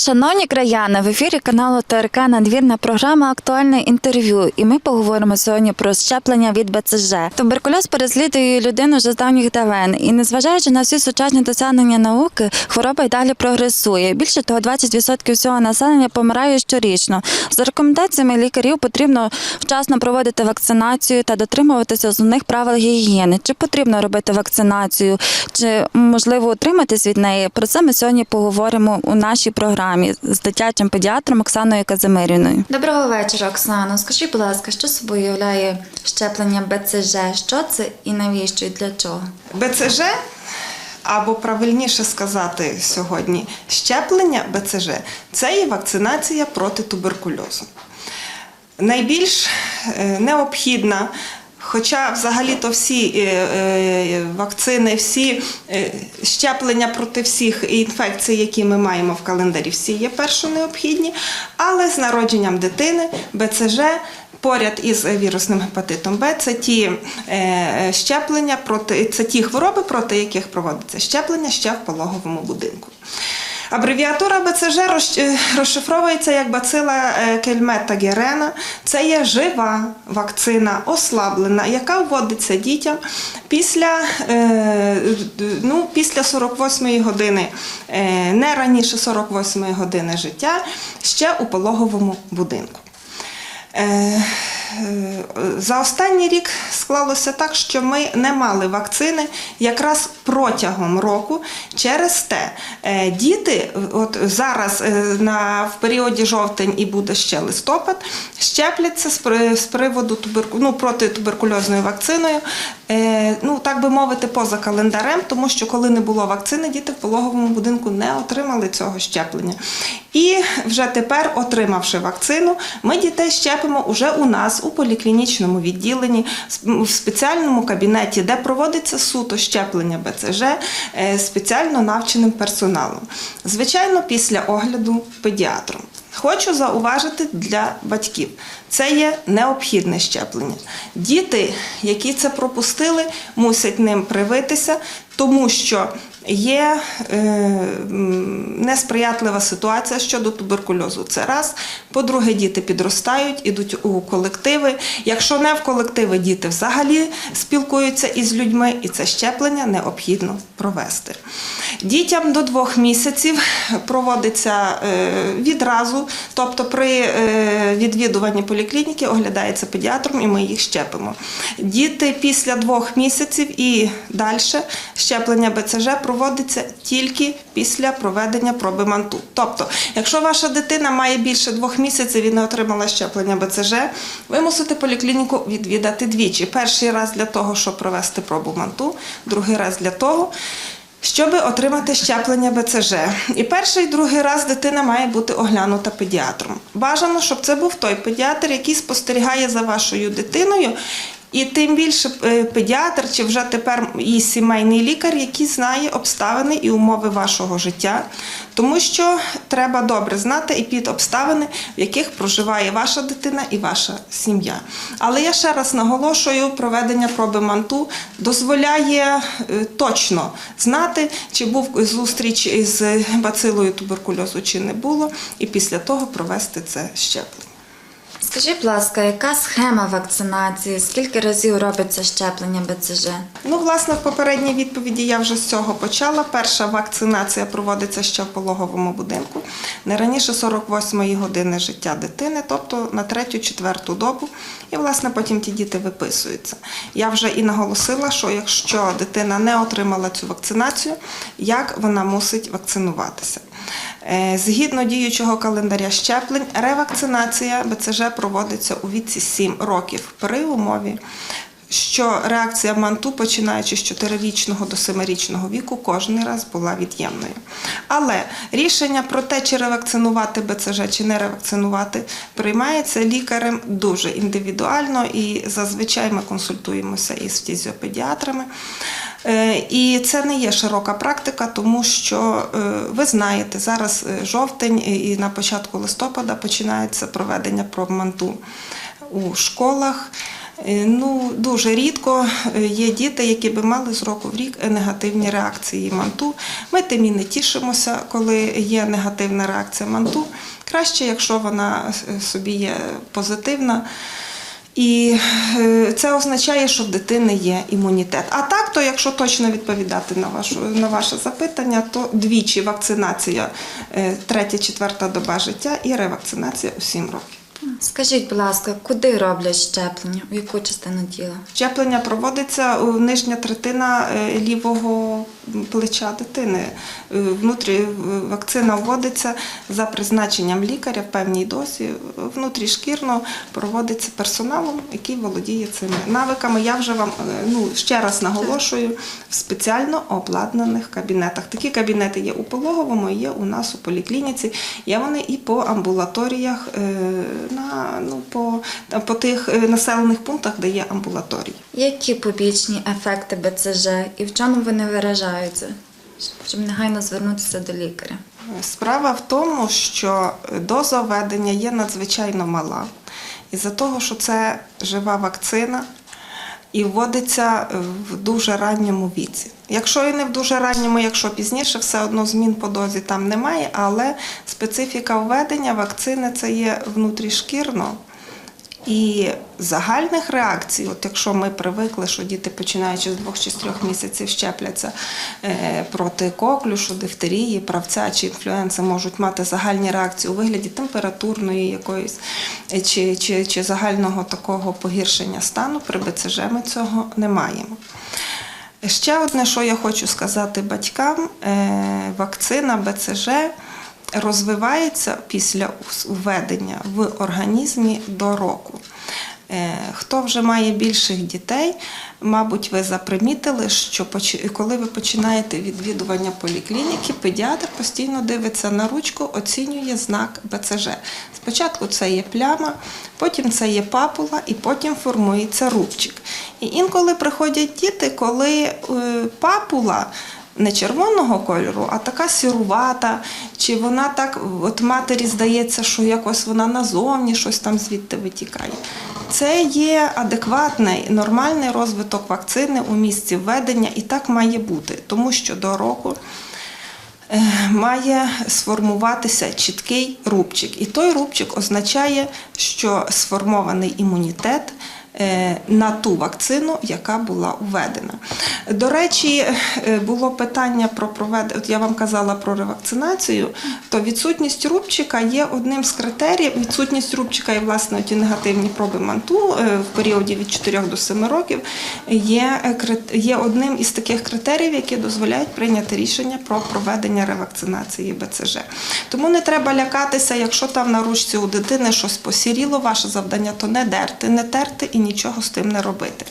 Шановні краяни, в ефірі каналу ТРК надвірна програма Актуальне інтерв'ю. І ми поговоримо сьогодні про щеплення від БЦЖ. Туберкульоз переслідує людину вже з давніх давен. І незважаючи на всі сучасні досягнення науки, хвороба й далі прогресує. Більше того, 20% всього населення помирає щорічно. За рекомендаціями лікарів потрібно вчасно проводити вакцинацію та дотримуватися основних правил гігієни. Чи потрібно робити вакцинацію, чи можливо утриматись від неї? Про це ми сьогодні поговоримо у нашій програмі з дитячим педіатром Оксаною Казимирівною. Доброго вечора, Оксано. Скажіть, будь ласка, що собою являє щеплення БЦЖ? Що це і навіщо і для чого? БЦЖ, або правильніше сказати сьогодні, щеплення БЦЖ це є вакцинація проти туберкульозу. Найбільш е, необхідна. Хоча взагалі-то всі е, е, вакцини, всі е, щеплення проти всіх інфекцій, які ми маємо в календарі, всі є першо необхідні, але з народженням дитини БЦЖ поряд із вірусним гепатитом Б це ті щеплення проти це ті хвороби, проти яких проводиться щеплення ще в пологовому будинку. Абревіатура БЦЖ е, розшифровується як бацила е, кельмета герена. Це є жива вакцина, ослаблена, яка вводиться дітям після, е, ну, після 48 години, не раніше 48-ї години життя, ще у пологовому будинку. За останній рік склалося так, що ми не мали вакцини якраз протягом року. Через те е, діти, от зараз е, на, в періоді жовтень і буде ще листопад, щепляться з, з приводу туберку, ну, проти туберкульозною вакциною, е, ну так би мовити, поза календарем, тому що коли не було вакцини, діти в пологовому будинку не отримали цього щеплення. І вже тепер, отримавши вакцину, ми дітей щепимо уже у нас у поліклінічному відділенні, в спеціальному кабінеті, де проводиться суто щеплення БЦЖ е, спеціально навченим персоналом. Звичайно, після огляду педіатром. Хочу зауважити для батьків, це є необхідне щеплення. Діти, які це пропустили, мусять ним привитися, тому що є е, несприятлива ситуація щодо туберкульозу. Це раз. По-друге, діти підростають, ідуть у колективи. Якщо не в колективи, діти взагалі спілкуються із людьми, і це щеплення необхідно провести. Дітям до двох місяців проводиться е, відразу, тобто при е, відвідуванні поліклініки оглядається педіатром і ми їх щепимо. Діти після двох місяців і далі щеплення БЦЖ проводиться тільки після проведення проби манту. Тобто, якщо ваша дитина має більше двох місяців і не отримала щеплення БЦЖ, ви мусите поліклініку відвідати двічі. Перший раз для того, щоб провести пробу манту, другий раз для того. Щоб отримати щеплення БЦЖ. І перший і другий раз дитина має бути оглянута педіатром. Бажано, щоб це був той педіатр, який спостерігає за вашою дитиною. І тим більше е, педіатр чи вже тепер і сімейний лікар, який знає обставини і умови вашого життя, тому що треба добре знати і під обставини, в яких проживає ваша дитина і ваша сім'я. Але я ще раз наголошую, проведення проби манту дозволяє е, точно знати, чи був зустріч із бацилою туберкульозу, чи не було, і після того провести це щеплення. Скажіть, будь ласка, яка схема вакцинації? Скільки разів робиться щеплення БЦЖ? Ну, власне, в попередній відповіді я вже з цього почала. Перша вакцинація проводиться ще в пологовому будинку не раніше 48-ї години життя дитини, тобто на третю-четверту добу. І, власне, потім ті діти виписуються. Я вже і наголосила, що якщо дитина не отримала цю вакцинацію, як вона мусить вакцинуватися. Е, Згідно діючого календаря щеплень, ревакцинація БЦЖ проводиться у віці 7 років при умові, що реакція манту, починаючи з 4-річного до 7-річного віку, кожен раз була від'ємною. Але рішення про те, чи ревакцинувати БЦЖ, чи не ревакцинувати, приймається лікарем дуже індивідуально і зазвичай ми консультуємося із фізіопедіатрами. Е, І це не є широка практика, тому що е, ви знаєте, зараз е, жовтень і на початку листопада починається проведення проманту у школах. Ну, дуже рідко є діти, які би мали з року в рік негативні реакції манту. Ми тим і не тішимося, коли є негативна реакція манту. Краще, якщо вона собі є позитивна. І е, це означає, що в дитини є імунітет. А так, то якщо точно відповідати на, вашу, на ваше запитання, то двічі вакцинація е, третя, четверта доба життя і ревакцинація у 7 років. Скажіть, будь ласка, куди роблять щеплення? В яку частину тіла? Щеплення проводиться у нижня третина е, лівого плеча дитини. Е, Внутрі е, вакцина вводиться за призначенням лікаря в певній дозі. Внутрішкірно проводиться персоналом, який володіє цими навиками. Я вже вам ну, ще раз наголошую в спеціально обладнаних кабінетах. Такі кабінети є у пологовому, є у нас у поліклініці. Є вони і по амбулаторіях, на, ну, по, по тих е, населених пунктах, де є амбулаторії. Які побічні ефекти БЦЖ і в чому вони виражаються? Щоб негайно звернутися до лікаря. Справа в тому, що доза введення є надзвичайно мала. І за того, що це жива вакцина і вводиться в дуже ранньому віці. Якщо і не в дуже ранньому, якщо пізніше, все одно змін по дозі там немає, але специфіка введення вакцини це є внутрішкірно. І загальних реакцій, от якщо ми привикли, що діти починаючи з двох чи з трьох місяців щепляться е, проти коклюшу, дифтерії, правця чи інфлюензи, можуть мати загальні реакції у вигляді температурної якоїсь е, чи, чи, чи загального такого погіршення стану, при БЦЖ ми цього не маємо. Ще одне, що я хочу сказати батькам, е, вакцина БЦЖ розвивається після введення в організмі до року. Е, Хто вже має більших дітей, мабуть, ви запримітили, що коли ви починаєте відвідування поліклініки, педіатр постійно дивиться на ручку, оцінює знак БЦЖ. Спочатку це є пляма, потім це є папула, і потім формується рубчик. І інколи приходять діти, коли е, папула не червоного кольору, а така сірувата, чи вона так, от матері здається, що якось вона назовні щось там звідти витікає. Це є адекватний, нормальний розвиток вакцини у місці введення, і так має бути, тому що до року е, має сформуватися чіткий рубчик. І той рубчик означає, що сформований імунітет на ту вакцину, яка була введена. До речі, е, було питання про проведення. От я вам казала про ревакцинацію, то відсутність рубчика є одним з критеріїв. Відсутність рубчика і власне ті негативні проби манту е, в періоді від 4 до 7 років є, е, є одним із таких критеріїв, які дозволяють прийняти рішення про проведення ревакцинації БЦЖ. Тому не треба лякатися, якщо там на ручці у дитини щось посіріло, ваше завдання то не дерти, не терти і нічого з тим не робити.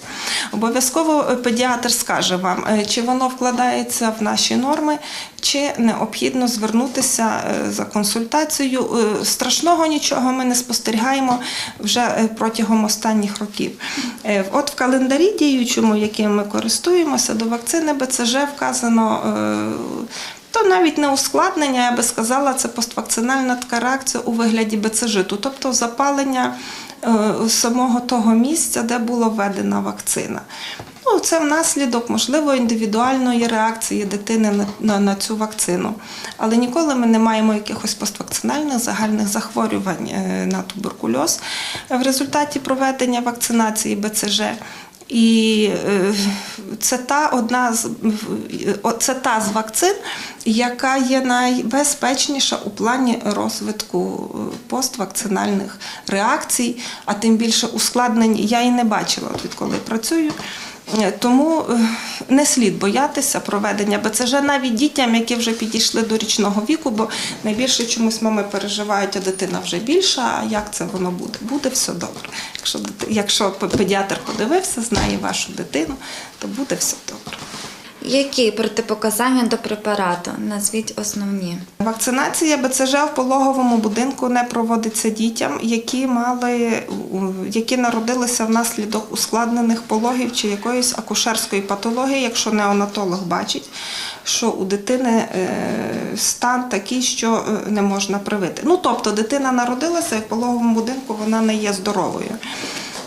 Обов'язково е, педіатр скаже вам, е, чи воно вкладається в наші норми, чи необхідно звернутися е, за консультацією. Страшного нічого ми не спостерігаємо вже протягом останніх років. От в календарі діючому, яким ми користуємося, до вакцини БЦЖ вказано. То навіть не ускладнення, я би сказала, це поствакцинальна така реакція у вигляді БЦЖиту, тобто запалення е, самого того місця, де була введена вакцина. Ну, це внаслідок, можливо, індивідуальної реакції дитини на, на, на цю вакцину. Але ніколи ми не маємо якихось поствакцинальних загальних захворювань е, на туберкульоз в результаті проведення вакцинації БЦЖ. І е, це та одна з це та з вакцин, яка є найбезпечніша у плані розвитку е, поствакцинальних реакцій, а тим більше ускладнень я і не бачила, відколи працюю. Е, Тому е, не слід боятися проведення БЦЖ навіть дітям, які вже підійшли до річного віку, бо найбільше чомусь мами переживають, а дитина вже більша. А як це воно буде? Буде все добре. Якщо якщо педіатр подивився, знає вашу дитину, то буде все добре. Які протипоказання до препарату? Назвіть основні. Вакцинація БЦЖ в пологовому будинку не проводиться дітям, які мали які народилися внаслідок ускладнених пологів чи якоїсь акушерської патології, якщо неонатолог бачить, що у дитини е, стан такий, що е, не можна привити. Ну тобто дитина народилася і в пологовому будинку вона не є здоровою.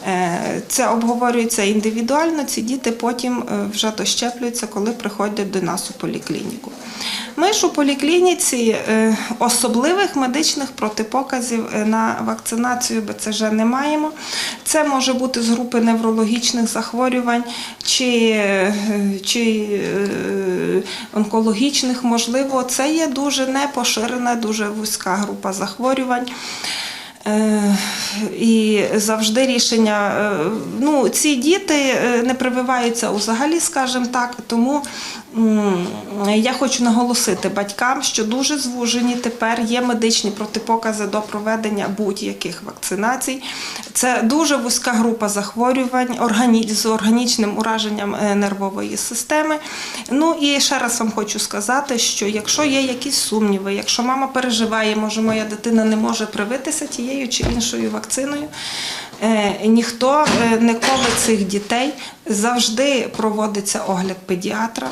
Е, Це обговорюється індивідуально. Ці діти потім е, вже дощеплюються, коли приходять до нас у поліклініку. Ми ж у поліклініці е, особливих медичних протипоказів на вакцинацію БЦЖ не маємо. Це може бути з групи неврологічних захворювань чи, чи онкологічних, можливо, це є дуже непоширена, дуже вузька група захворювань. Е, І завжди рішення. е, Ну, ці діти е, не прививаються взагалі, скажімо так. Тому я хочу наголосити батькам, що дуже звужені тепер є медичні протипокази до проведення будь-яких вакцинацій. Це дуже вузька група захворювань з органічним ураженням е, нервової системи. Ну і ще раз вам хочу сказати, що якщо є якісь сумніви, якщо мама переживає, може моя дитина не може привитися тією чи іншою вакциною, ніхто е, не коле цих дітей. Завжди проводиться огляд педіатра.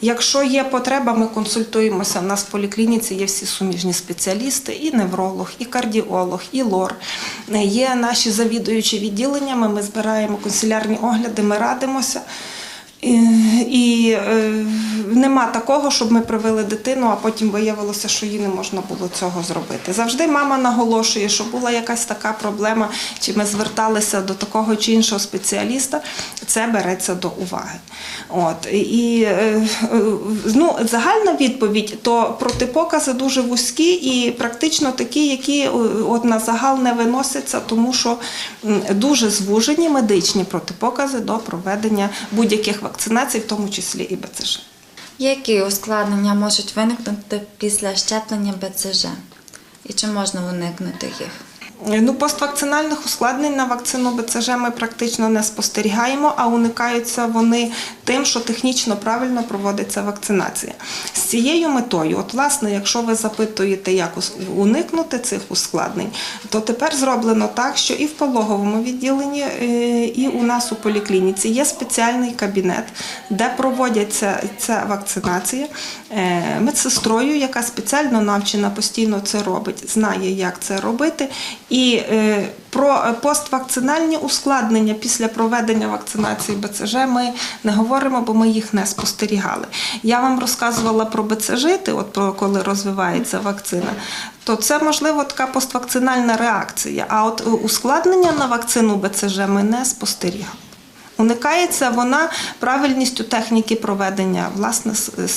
Якщо є потреба, ми консультуємося. У нас в поліклініці є всі суміжні спеціалісти, і невролог, і кардіолог, і лор. Е, Є наші завідуючі відділеннями. Ми збираємо консилярні огляди, ми радимося. І, е, нема такого, щоб ми привели дитину, а потім виявилося, що їй не можна було цього зробити. Завжди мама наголошує, що була якась така проблема, чи ми зверталися до такого чи іншого спеціаліста, це береться до уваги. От і е, е, ну, загальна відповідь, то протипокази дуже вузькі і практично такі, які е, от на загал не виносяться, тому що дуже звужені медичні протипокази до проведення будь-яких вакцинацій, в тому числі і БЦЖ. Які ускладнення можуть виникнути після щеплення БЦЖ? І чи можна уникнути їх? Ну, поствакцинальних ускладнень на вакцину БЦЖ ми практично не спостерігаємо, а уникаються вони тим, що технічно правильно проводиться вакцинація. З цією метою, от власне, якщо ви запитуєте, як уникнути цих ускладнень, то тепер зроблено так, що і в пологовому відділенні, е, і у нас у поліклініці є спеціальний кабінет, де проводяться ця вакцинація е, медсестрою, яка спеціально навчена постійно це робить, знає, як це робити. І е, про поствакцинальні ускладнення після проведення вакцинації БЦЖ ми не говоримо, бо ми їх не спостерігали. Я вам розказувала про БЦЖити, от про коли розвивається вакцина, то це можливо така поствакцинальна реакція. А от е, ускладнення на вакцину БЦЖ ми не спостерігали. Уникається вона правильністю техніки проведення власне е,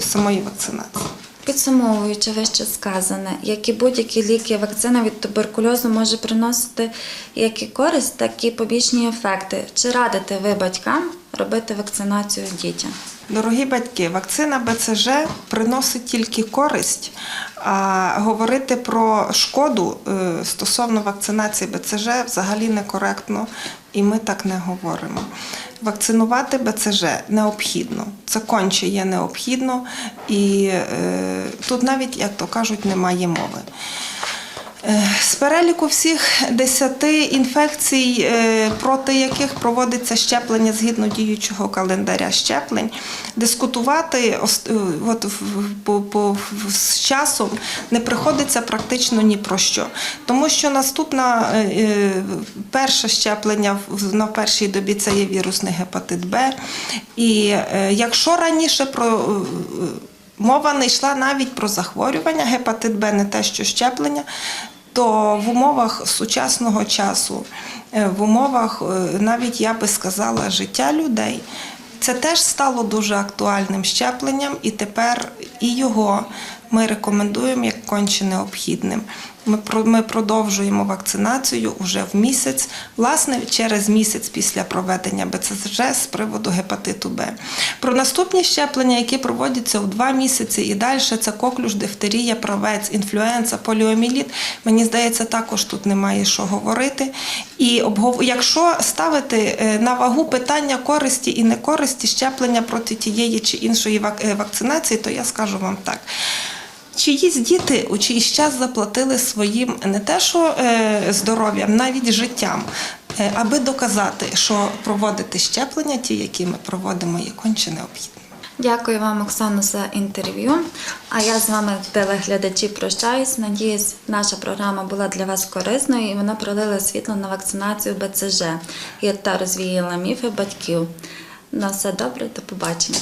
самої вакцинації. Підсумовуючи вище сказане, як і будь-які ліки, вакцина від туберкульозу може приносити як і користь, так і побічні ефекти. Чи радите ви батькам робити вакцинацію дітям? Дорогі батьки, вакцина БЦЖ приносить тільки користь, а говорити про шкоду е, стосовно вакцинації БЦЖ взагалі некоректно, і ми так не говоримо. Вакцинувати БЦЖ необхідно, це конче є необхідно, і е, тут навіть, як то кажуть, немає мови. Е, З переліку всіх 10 інфекцій, е, проти яких проводиться щеплення згідно діючого календаря щеплень, дискутувати е, от, по, по, з часом не приходиться практично ні про що. Тому що наступна е, е, перше щеплення на першій добі це є вірусний гепатит Б. І якщо раніше про Мова не йшла навіть про захворювання, гепатит Б, не те, що щеплення, то в умовах сучасного часу, е, в умовах е, навіть я би сказала життя людей, це теж стало дуже актуальним щепленням, і тепер і його ми рекомендуємо як конче необхідним. Ми про- ми продовжуємо вакцинацію уже в місяць, власне, через місяць після проведення БЦЖ з приводу гепатиту Б. Про наступні щеплення, які проводяться в два місяці і далі, це коклюш, дифтерія, правець, інфлюенса, поліоміліт. Мені здається, також тут немає що говорити. І якщо ставити е, на вагу питання користі і некористі щеплення проти тієї чи іншої е, вакцинації, то я скажу вам так. Чиїсь діти у чиїсь час заплатили своїм не те, що е, здоров'ям, навіть життям, е, аби доказати, що проводити щеплення, ті, які ми проводимо, є конче необхідно. Дякую вам, Оксано, за інтерв'ю. А я з вами, телеглядачі, прощаюсь. Надіюсь, наша програма була для вас корисною і вона пролила світло на вакцинацію БЦЖ та розвіяла міфи батьків. На все добре, до побачення.